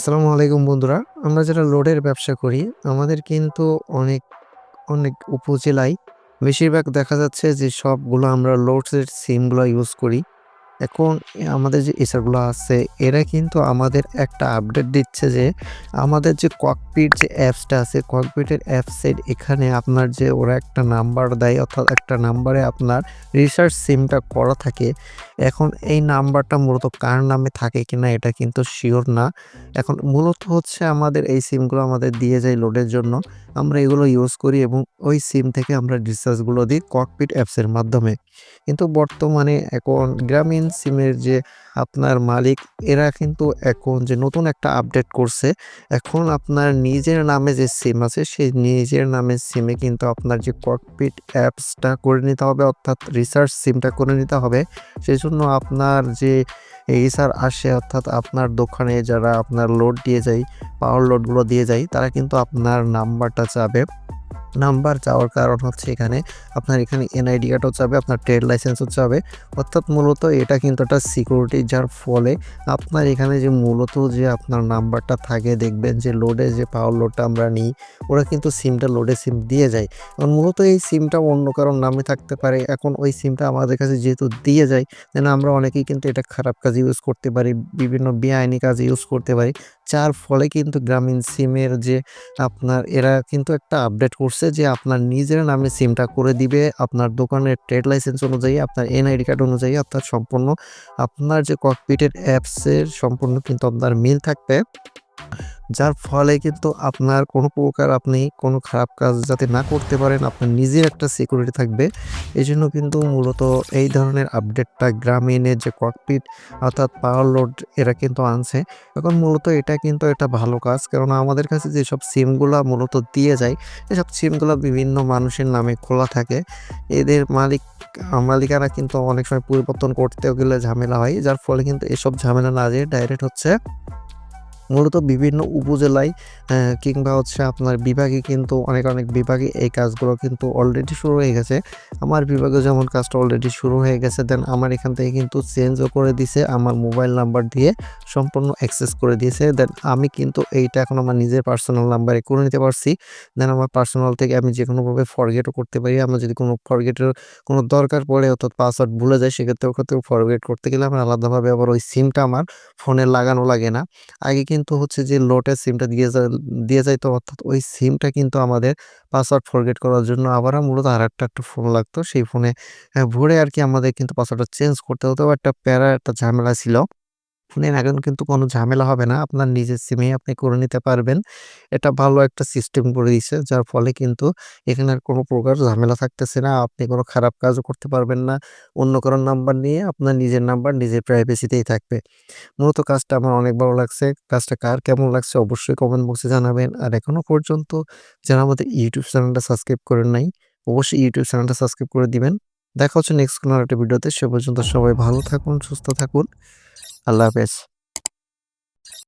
আসসালামু আলাইকুম বন্ধুরা। আমরা যারা লোডের ব্যবসা করি, আমাদের কিন্তু অনেক, অনেক উপজেলায় বেশিরভাগ দেখা যাচ্ছে যে সবগুলো আমরা লোডসের সিমগুলো ইউজ করি। এখন আমাদের যে এসারগুলো আছে, এরা কিন্তু আমাদের একটা আপডেট দিচ্ছে যে, আমাদের যে ককপিট যে অ্যাপসটা আছে ককপিটের অ্যাপসের এখানে আপনার যে ওরা একটা নাম্বার দেয়, অর্থাৎ একটা নাম্বারে আপনার রিসার্চ সিমটা করা থাকে। এখন এই নাম্বারটা মূলত কার নামে থাকে কিনা এটা কিন্তু শিওর না। এখন মূলত হচ্ছে আমাদের এই সিমগুলো আমাদের দিয়ে যায় লোডের জন্য। আমরা এগুলো ইউজ করি এবং ওই সিম থেকে আমরা রিচার্জগুলো দিই ককপিট অ্যাপসের মাধ্যমে। কিন্তু বর্তমানে এখন গ্রামীণ সিমের যে আপনার মালিক এরা কিন্তু এখন যে নতুন একটা আপডেট করছে। এখন আপনার নিজের নামে যে সিম আছে সেই নিজের নামের সিমে কিন্তু আপনার যে ককপিট অ্যাপসটা করে নিতে হবে অর্থাৎ রিসার্চ সিমটা করে নিতে হবে। সেই জন্য আপনার যে এসার আসে অর্থাৎ আপনার দোকানে যারা আপনার লোড দিয়ে যায়, পাওয়ার লোডগুলো দিয়ে যায় তারা কিন্তু আপনার নাম্বারটা চাবে। নাম্বার চাওয়ার কারণ হচ্ছে এখানে আপনার এখানে এনআইডি কার্ডও চাবে, আপনার ট্রেড লাইসেন্সও চাবে। অর্থাৎ মূলত এটা কিন্তু একটা সিকিউরিটি যার ফলে আপনার এখানে যে মূলত যে আপনার নাম্বারটা থাকে দেখবেন যে লোডে যে পাওয়ার লোডটা আমরা নিই ওরা কিন্তু সিমটা লোডে সিম দিয়ে যায়। কারণ মূলত এই সিমটা অন্য কারোর নামে থাকতে পারে। এখন ওই সিমটা আমাদের কাছে যেহেতু দিয়ে যায় দেন আমরা অনেকেই কিন্তু এটা খারাপ কাজে ইউজ করতে পারি, বিভিন্ন বেআইনি কাজে ইউজ করতে পারি। যার ফলে কিন্তু গ্রামীণ সিমের যে আপনার এরা কিন্তু একটা আপডেট করছে যে আপনার নিজের নামে সিমটা করে দিবে। আপনার দোকানের ট্রেড লাইসেন্স অনুযায়ী, আপনার এনআইডি কার্ড অনুযায়ী আপনার সম্পূর্ণ আপনার যে ককপিটের অ্যাপসের সম্পূর্ণ কিন্তু আপনার মিল থাকবে। যার ফলে কিন্তু আপনার কোনো প্রকার আপনি কোনো খারাপ কাজ যাতে না করতে পারেন, আপনার নিজের একটা সিকিউরিটি থাকবে। এই জন্য কিন্তু মূলত এই ধরনের আপডেটটা গ্রামীণের যে ককপিট অর্থাৎ পাওয়ার লোড এরা কিন্তু আনছে। এখন মূলত এটা কিন্তু একটা ভালো কাজ। কেননা আমাদের কাছে যেসব সিমগুলো মূলত দিয়ে যায়, এসব সিমগুলো বিভিন্ন মানুষের নামে খোলা থাকে। এদের মালিক আ মালিকানা কিন্তু অনেক সময় পরিবর্তন করতেও গেলে ঝামেলা হয়। যার ফলে কিন্তু এসব ঝামেলা না যেয়ে ডাইরেক্ট হচ্ছে মূলত বিভিন্ন উপজেলায় কিংবা হচ্ছে আপনার বিভাগে কিন্তু অনেক, অনেক বিভাগে এই কাজগুলো কিন্তু অলরেডি শুরু হয়ে গেছে। আমার বিভাগে যেমন কাজটা অলরেডি শুরু হয়ে গেছে দেন আমার এখান থেকে কিন্তু চেঞ্জও করে দিছে। আমার মোবাইল নাম্বার দিয়ে সম্পূর্ণ অ্যাক্সেস করে দিয়েছে। দেন আমি কিন্তু এইটা এখন আমার নিজের পার্সোনাল নাম্বারে করে নিতে পারছি। দেন আমার পার্সোনাল থেকে আমি যে কোনোভাবে ফরগেটও করতে পারি। আমার যদি কোনো ফরগেটের কোনো দরকার পড়ে অর্থাৎ পাসওয়ার্ড ভুলে যায় সেক্ষেত্রে ওক্ষেত্রেও ফরগেট করতে গেলে আমার আলাদাভাবে আবার ওই সিমটা আমার ফোনে লাগানো লাগে না। আগে কিন্তু হচ্ছে যে লোটের সিমটা দিয়ে দিয়ে যাইতো, অর্থাৎ ওই সিমটা কিন্তু আমাদের পাসওয়ার্ড ফরগেট করার জন্য আবার মূলত আর একটা একটা ফোন লাগতো। সেই ফোনে ভরে আর কি আমাদের কিন্তু পাসওয়ার্ডটা চেঞ্জ করতে হতো। একটা প্যারা, একটা ঝামেলা ছিল। ফোনের এখন কিন্তু কোনো ঝামেলা হবে না। আপনার নিজের সিমে আপনি করে নিতে পারবেন। এটা ভালো একটা সিস্টেম করে দিয়েছে। যার ফলে কিন্তু এখানে আর কোনো প্রকার ঝামেলা থাকতেছে না। আপনি কোনো খারাপ কাজও করতে পারবেন না। অন্য কারও নাম্বার নিয়ে আপনার নিজের নাম্বার নিজের প্রাইভেসিতেই থাকবে। মূলত কাজটা আমার অনেক ভালো লাগছে। কাজটা কার কেমন লাগছে অবশ্যই কমেন্ট বক্সে জানাবেন। আর এখনও পর্যন্ত যারা আমাদের ইউটিউব চ্যানেলটা সাবস্ক্রাইব করেন নাই, অবশ্যই ইউটিউব চ্যানেলটা সাবস্ক্রাইব করে দিবেন। দেখা হচ্ছে নেক্সট কোনো একটা ভিডিওতে। সে পর্যন্ত সবাই ভালো থাকুন, সুস্থ থাকুন। আল্লাহ হাফেজ।